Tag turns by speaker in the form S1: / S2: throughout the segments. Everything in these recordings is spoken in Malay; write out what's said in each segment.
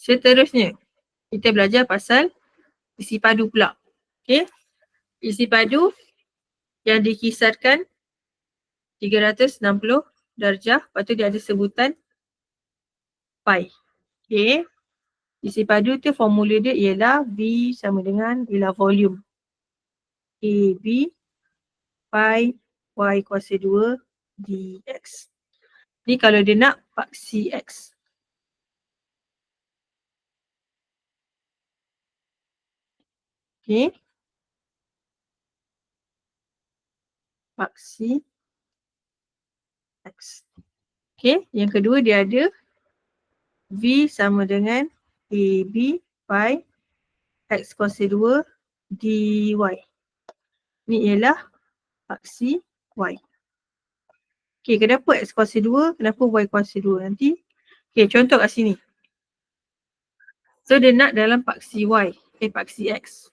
S1: Seterusnya, kita belajar pasal isi padu pula. Okay. Isi padu yang dikisarkan 360 darjah. Lepas tu dia ada sebutan pi. Okay. Isi padu tu formula dia ialah V sama dengan ialah volume. A, B, pi, Y kuasa 2, dx. Ni kalau dia nak paksi X. Okay. Paksi X. Okay. Yang kedua dia ada V sama dengan AB pi X kuasa 2 dy. Ni ialah paksi Y. Okay, kenapa X kuasa 2, kenapa Y kuasa 2 nanti? Okay, contoh kat sini. So, dia nak dalam paksi Y, eh paksi X.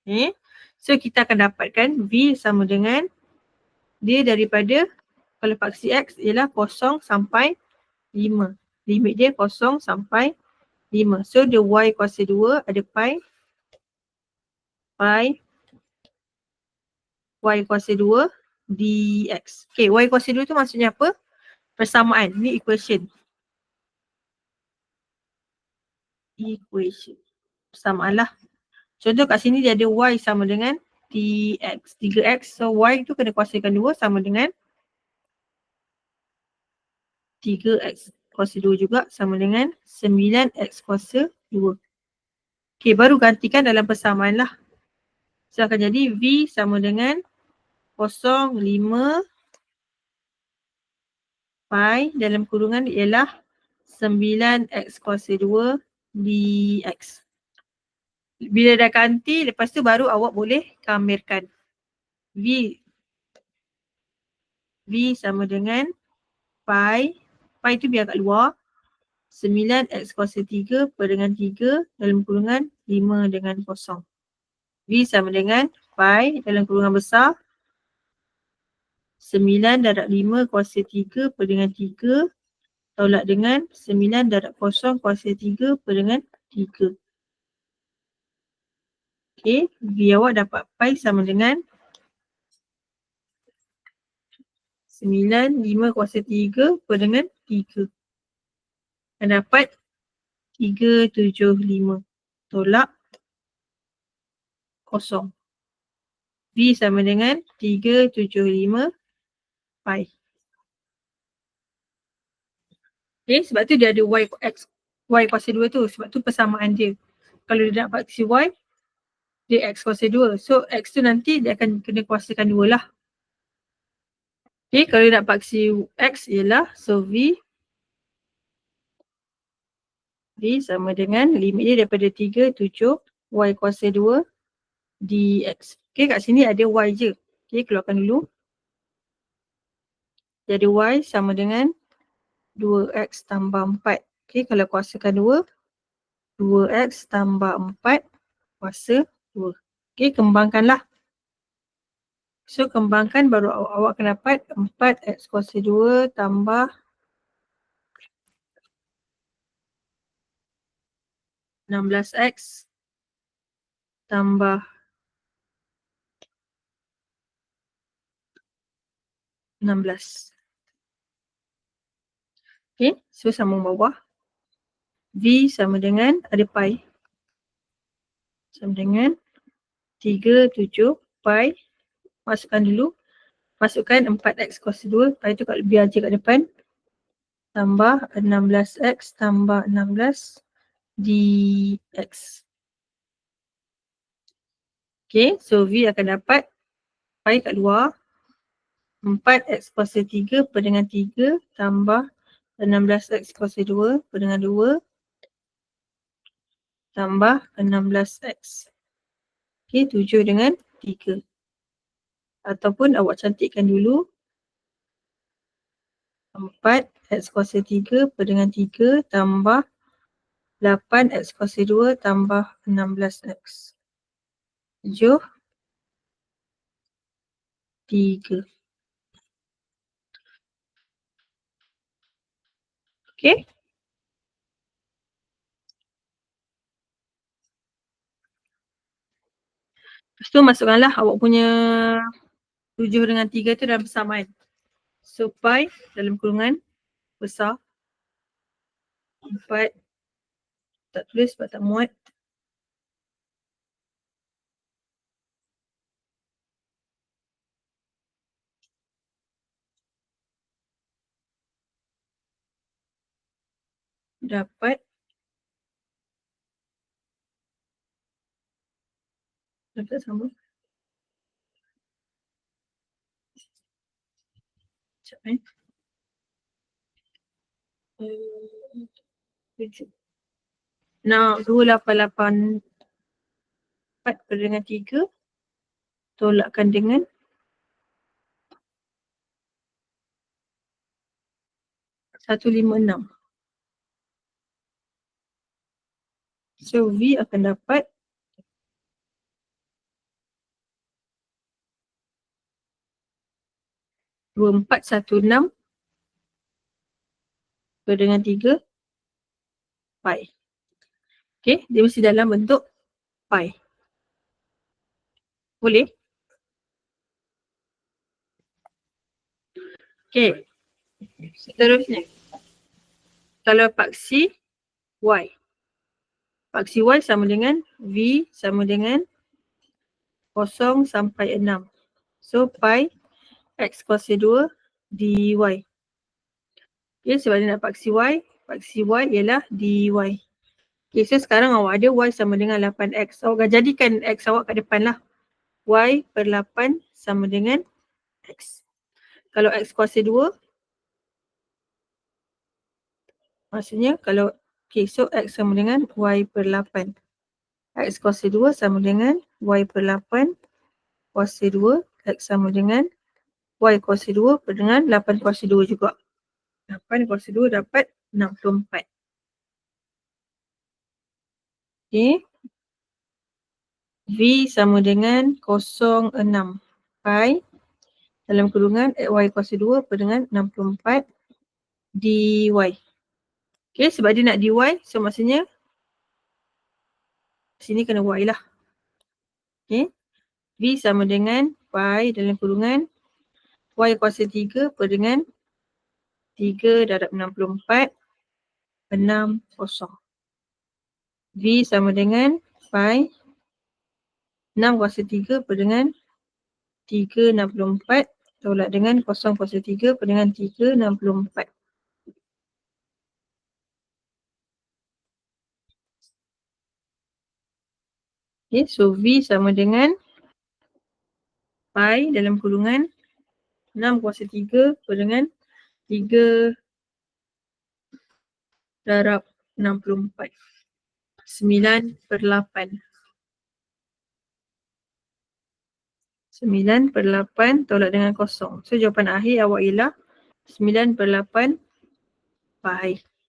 S1: Okay, so kita akan dapatkan V sama dengan dia daripada kalau paksi X ialah 0 sampai 5. Limit dia 0 sampai 5. So, dia Y kuasa 2 ada pi. Pi. Y kuasa 2 dx. Okay, y kuasa 2 tu maksudnya apa? Persamaan. Ni equation. Equation. Persamaan lah. Contoh kat sini dia ada y sama dengan dx. 3x. So y tu kena kuasakan 2 sama dengan 3x kuasa 2 juga sama dengan 9x kuasa 2. Okay, baru gantikan dalam persamaan lah. So akan jadi V sama dengan kosong lima pi dalam kurungan ialah sembilan x kuasa dua dx bila dah ganti lepas tu baru awak boleh kamirkan V. V sama dengan pi. Pi tu biar kat luar. 9x kuasa 3 per dengan 3 dalam kurungan 5 dengan kosong. V sama dengan pi dalam kurungan besar. 9 darab 5 kuasa 3 per dengan 3 tolak dengan 9 darab 0 kuasa 3 per dengan 3. Okey, V awak dapat pi sama dengan 9, 5 kuasa 3 per dengan 3. Dan dapat 3, 7, 5 tolak kosong. V sama dengan 3, 7, 5 pi. Okay, sebab tu dia ada y, x, y kuasa 2 tu. Sebab tu persamaan dia. Kalau dia nak paksi y, dia x kuasa 2. So x tu nanti dia akan kena kuasakan 2 lah. Okay, kalau nak paksi x ialah so v v sama dengan limit dia daripada 3, 7, y kuasa 2 dx. Okay, kat sini ada y je. Okay, keluarkan dulu. Jadi Y sama dengan 2X tambah 4. Okay, kalau kuasakan 2, 2X tambah 4 kuasa 2. Okay, kembangkanlah. So, kembangkan baru awak, awak akan dapat 4X kuasa 2 tambah 16X tambah 16. Okay, so sambung bawah. V sama dengan ada pi. Sama dengan 3, 7, pi. Masukkan dulu. Masukkan 4x kuasa 2. Pi tu lebih aja kat depan. Tambah 16x tambah 16 dx. Okay, so V akan dapat pi kat luar. 4x kuasa 3 per dengan 3 tambah 16x kuasa 2 per dengan 2 tambah 16x. Okey, 7 dengan 3. Ataupun awak cantikkan dulu 4x kuasa 3 per dengan 3 tambah 8x kuasa 2 tambah 16x. 7 3. Okay. Lepas tu masukkanlah awak punya tujuh dengan tiga tu dalam persamaan. So pi dalam kurungan besar. Empat. Tak tulis sebab tak muat. Dapat Eh. Hmm, Tujuh. Nak dua lapan lapan empat dengan tiga. Tolakkan dengan satu lima enam. So V akan dapat dua empat satu enam per dengan tiga pi. Okay, dia mesti dalam bentuk pi. Boleh? Okay, seterusnya. Kalau paksi Y. Paksi Y sama dengan V sama dengan kosong sampai enam. So pi x kuasa dua dy. Okay, sebab dia nak paksi Y, paksi Y ialah dy. Okay, so sekarang awak ada Y sama dengan 8X. Awak jadikan X awak kat depan lah. Y per 8 sama dengan X. Kalau X kuasa 2, maksudnya kalau, okay, so X sama dengan Y per 8. X kuasa 2 sama dengan Y per 8 kuasa 2. X sama dengan Y kuasa 2 per dengan 8 kuasa 2 juga. 8 kuasa 2 dapat 64. Okay. V sama dengan 06 pi dalam kurungan Y kuasa 2 per dengan 64 dy. Okay, sebab dia nak dy, so maksudnya sini kena y lah. Okay, V sama dengan pi dalam kurungan Y kuasa 3 per dengan 3 darab 64 6 kosong. V sama dengan pi 6 kuasa 3 per dengan 364 tolak dengan 0 kuasa 3 per dengan 364. Okay, so V sama dengan pi dalam kurungan 6 kuasa 3 per dengan 3 darab 64. 9 per 8. 9 per 8 tolak dengan kosong. So jawapan akhir awak ialah 9 per 8 pi.